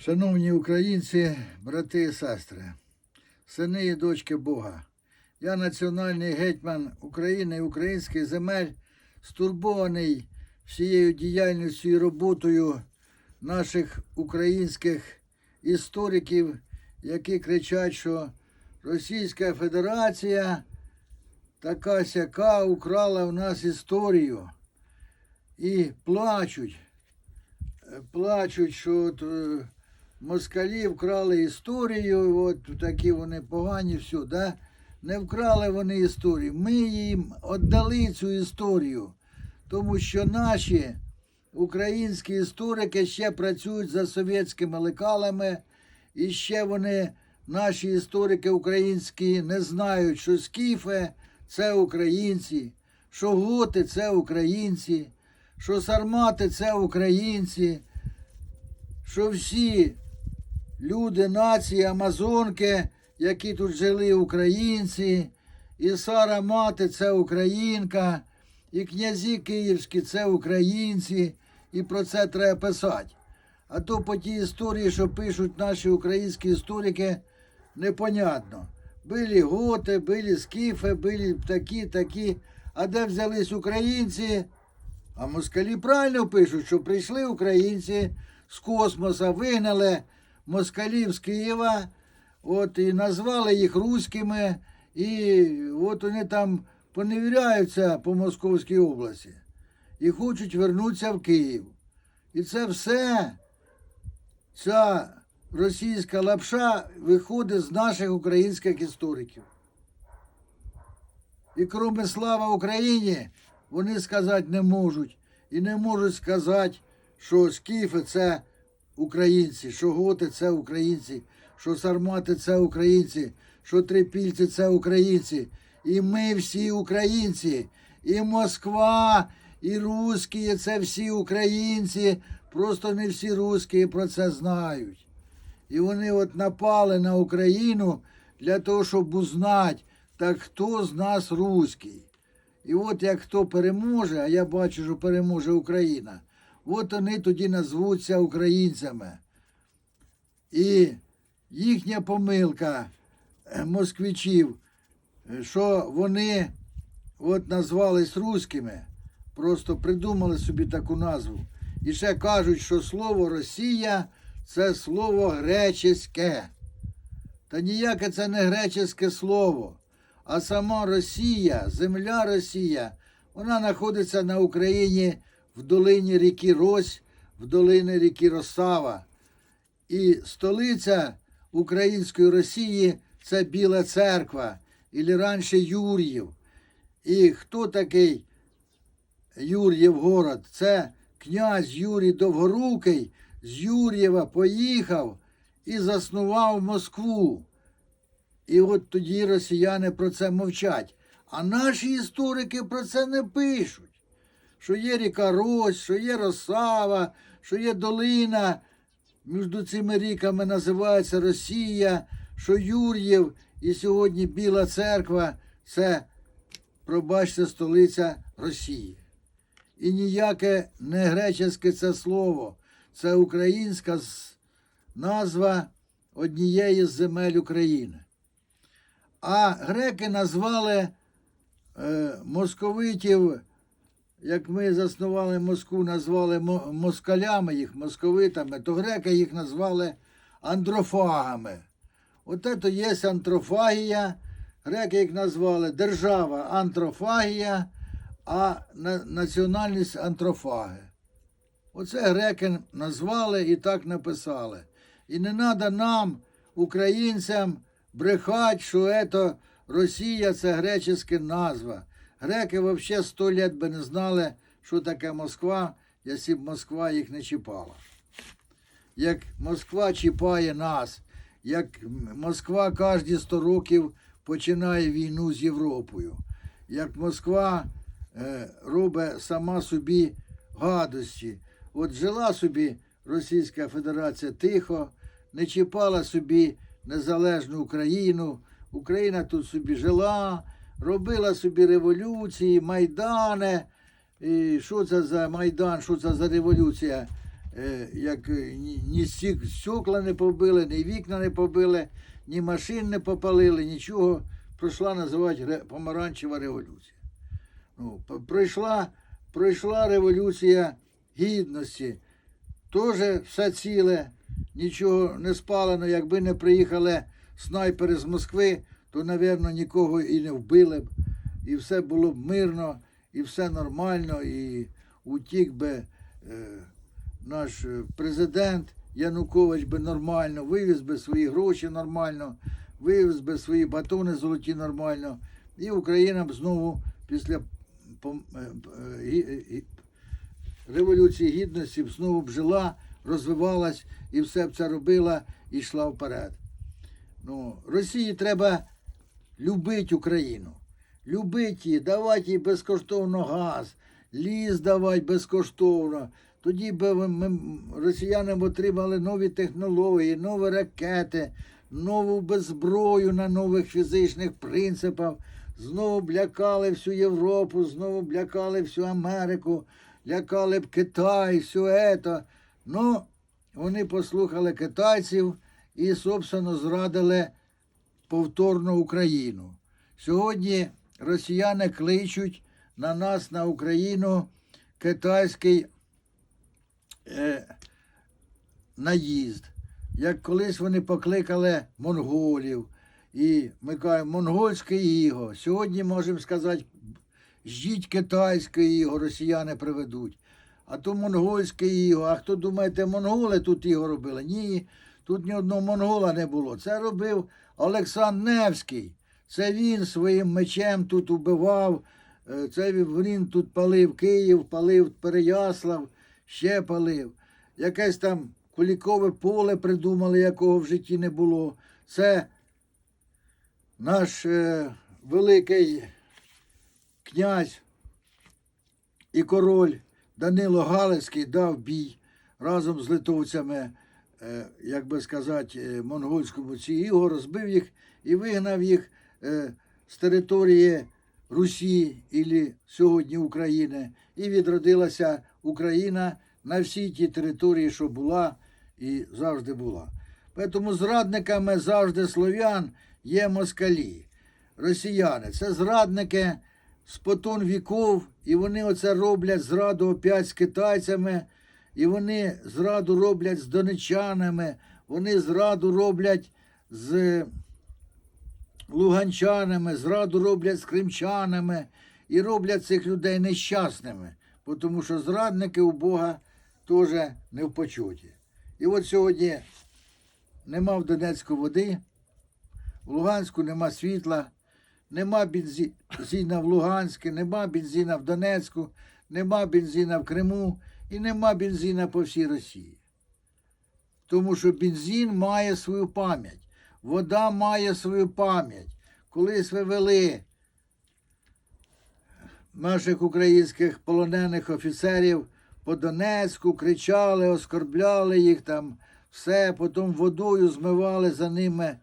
Шановні українці, брати і сестри, сини і дочки Бога, я національний гетьман України і українських земель, стурбований всією діяльністю і роботою наших українських істориків, які кричать, що Російська Федерація така сяка украла в нас історію. І плачуть, е, плачуть, що от, е, москалі вкрали історію, от такі вони погані, все, да? Не вкрали вони історію. Ми їм віддали цю історію, тому що наші українські історики ще працюють за совєтськими лекалами, і ще вони, наші історики українські, не знають, що скіфи це українці, що готи це українці, що сармати це українці, що всі люди, нації, амазонки, які тут жили українці, і Сара мати це українка, і князі київські це українці, і про це треба писати. А то по тій історії, що пишуть наші українські історики, непонятно. Були готи, були скіфи, були такі, такі. А де взялись українці? А москалі правильно пишуть, що прийшли українці з космоса, вигнали москалів з Києва, от і назвали їх руськими, і от вони там поневіряються по Московській області і хочуть вернутися в Київ. І це все, ця російська лапша виходить з наших українських істориків. І кроме слава Україні, вони сказати не можуть. І не можуть сказати, що скіфи це українці, що готи це українці, що сармати це українці, що трипільці це українці. І ми всі українці. І Москва, і русські це всі українці. Просто не всі русські про це знають. І вони от напали на Україну для того, щоб узнати, так хто з нас руський. І от як хто переможе, а я бачу, що переможе Україна, от вони тоді назвуться українцями. І їхня помилка е, москвичів, е, що вони от назвались руськими, просто придумали собі таку назву. І ще кажуть, що слово Росія це слово гречеське. Та ніяке це не греческе слово. А сама Росія, земля Росія, вона знаходиться на Україні в долині ріки Рось, в долині ріки Росава. І столиця української Росії це Біла Церква, і раніше Юр'їв. І хто такий Юр'їв город? Це князь Юрій Довгорукий з Юр'єва поїхав і заснував Москву. І от тоді росіяни про це мовчать. А наші історики про це не пишуть. Що є ріка Рось, що є Росава, що є долина, між цими ріками називається Росія, що Юр'єв і сьогодні Біла церква це, пробачте, столиця Росії. І ніяке не греческе це слово, це українська назва однієї з земель України. А греки назвали е, московитів, як ми заснували Москву, назвали москалями їх, московитами, то греки їх назвали андрофагами. От це є антрофагія. Греки їх назвали держава антрофагія, а національність антрофаги. Оце греки назвали і так написали. І не треба нам, українцям, брехати, що це Росія це греческа назва. Греки взагалі сто літ би не знали, що таке Москва, якщо б Москва їх не чіпала. Як Москва чіпає нас, як Москва кожні 100 років починає війну з Європою, як Москва е, робить сама собі гадості. От жила собі Російська Федерація тихо, не чіпала собі незалежну Україну. Україна тут собі жила, робила собі революції, майдани. І що це за майдан, що це за революція? е, як е, ні стекла не побили, ні вікна не побили, ні машин не попалили, нічого. Пройшла називати помаранчева революція. Ну, пройшла, пройшла революція гідності. Теж все ціле, нічого не спалено. Якби не приїхали снайпери з Москви, то, напевно, нікого і не вбили б. І все було б мирно, і все нормально, і утік би е, наш е, президент Янукович би нормально, вивіз би свої гроші нормально, вивіз би свої батони золоті нормально, і Україна б знову після е, е, Революції Гідності б знову б жила, розвивалась і все б це робила і йшла вперед. Ну, Росії треба любити Україну. Любити її, давати їй безкоштовно газ, ліс давати безкоштовно. Тоді б ми, б отримали нові технології, нові ракети, нову беззброю на нових фізичних принципах. Знову б лякали всю Європу, знову б лякали всю Америку, лякали б Китай, все це. Ну, вони послухали китайців і, собственно, зрадили повторно Україну. Сьогодні росіяни кличуть на нас, на Україну, китайський е, наїзд. Як колись вони покликали монголів, і ми кажемо, монгольське іго. Сьогодні можемо сказати, ждіть китайське іго, росіяни приведуть. А то монгольське іго. А хто думаєте, монголи тут іго робили? Ні, тут ні одного монгола не було. Це робив Олександр Невський. Це він своїм мечем тут убивав. Е, Це він тут палив Київ, палив Переяслав, ще палив. Якесь там кулікове поле придумали, якого в житті не було. Це наш е, великий князь і король Данило Галицький дав бій разом з литовцями, як би сказати, е, монгольському ці його розбив їх і вигнав їх е, з території Русі і сьогодні України. І відродилася Україна на всій тій території, що була і завжди була. Тому зрадниками завжди слов'ян є москалі, росіяни. Це зрадники спотон віков, і вони оце роблять зраду опять з китайцями, і вони зраду роблять з донечанами, вони зраду роблять з луганчанами, зраду роблять з кримчанами і роблять цих людей нещасними, тому що зрадники у Бога теж не в почуті. І от сьогодні нема в Донецьку води, в Луганську нема світла, нема бензина в Луганську, нема бензина в Донецьку, нема бензина в Криму і нема бензина по всій Росії. Тому що бензин має свою пам'ять, вода має свою пам'ять. Колись вивели наших українських полонених офіцерів по Донецьку, кричали, оскорбляли їх там, все, потім водою змивали за ними